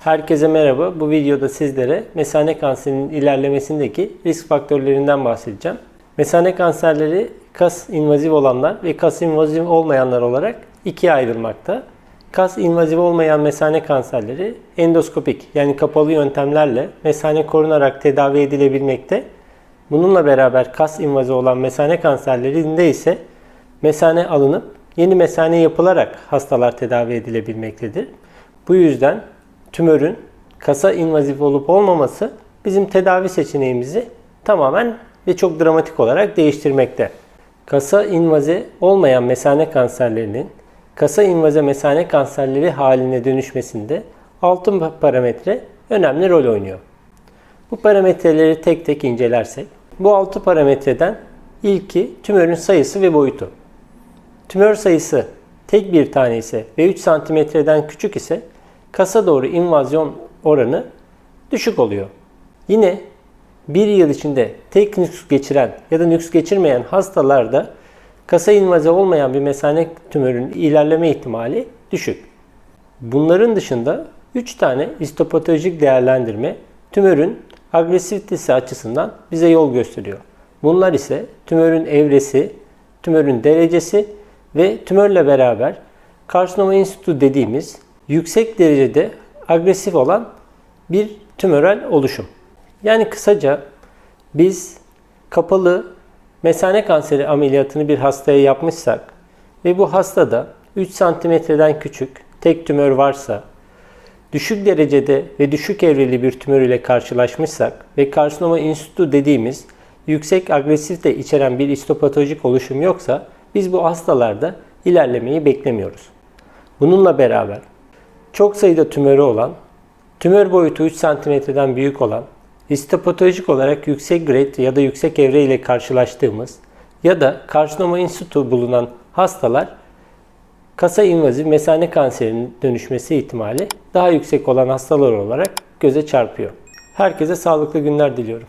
Herkese merhaba. Bu videoda sizlere mesane kanserinin ilerlemesindeki risk faktörlerinden bahsedeceğim. Mesane kanserleri kas invaziv olanlar ve kas invaziv olmayanlar olarak ikiye ayrılmakta. Kas invaziv olmayan mesane kanserleri endoskopik yani kapalı yöntemlerle mesane korunarak tedavi edilebilmekte. Bununla beraber kas invaziv olan mesane kanserlerinde ise mesane alınıp yeni mesane yapılarak hastalar tedavi edilebilmektedir. Bu yüzden tümörün kasa invazif olup olmaması bizim tedavi seçeneğimizi tamamen ve çok dramatik olarak değiştirmekte. Kasa invaze olmayan mesane kanserlerinin kasa invaze mesane kanserleri haline dönüşmesinde altın parametre önemli rol oynuyor. Bu parametreleri tek tek incelersek, bu altı parametreden ilki tümörün sayısı ve boyutu. Tümör sayısı tek bir tane ise ve 3 santimetreden küçük ise kasa doğru invazyon oranı düşük oluyor. Yine bir yıl içinde tek nüks geçiren ya da nüks geçirmeyen hastalarda kasa invaze olmayan bir mesane tümörün ilerleme ihtimali düşük. Bunların dışında 3 tane histopatolojik değerlendirme tümörün agresivitesi açısından bize yol gösteriyor. Bunlar ise tümörün evresi, tümörün derecesi ve tümörle beraber karsinoma institü dediğimiz yüksek derecede agresif olan bir tümörel oluşum. Yani kısaca biz kapalı mesane kanseri ameliyatını bir hastaya yapmışsak ve bu hastada 3 santimetreden küçük tek tümör varsa, düşük derecede ve düşük evreli bir tümör ile karşılaşmışsak ve karsinoma institü dediğimiz yüksek agresifte içeren bir histopatolojik oluşum yoksa biz bu hastalarda ilerlemeyi beklemiyoruz. Bununla beraber çok sayıda tümörü olan, tümör boyutu 3 cm'den büyük olan, histopatolojik olarak yüksek grade ya da yüksek evre ile karşılaştığımız ya da karsinoma institü bulunan hastalar kasa invaziv mesane kanserinin dönüşmesi ihtimali daha yüksek olan hastalar olarak göze çarpıyor. Herkese sağlıklı günler diliyorum.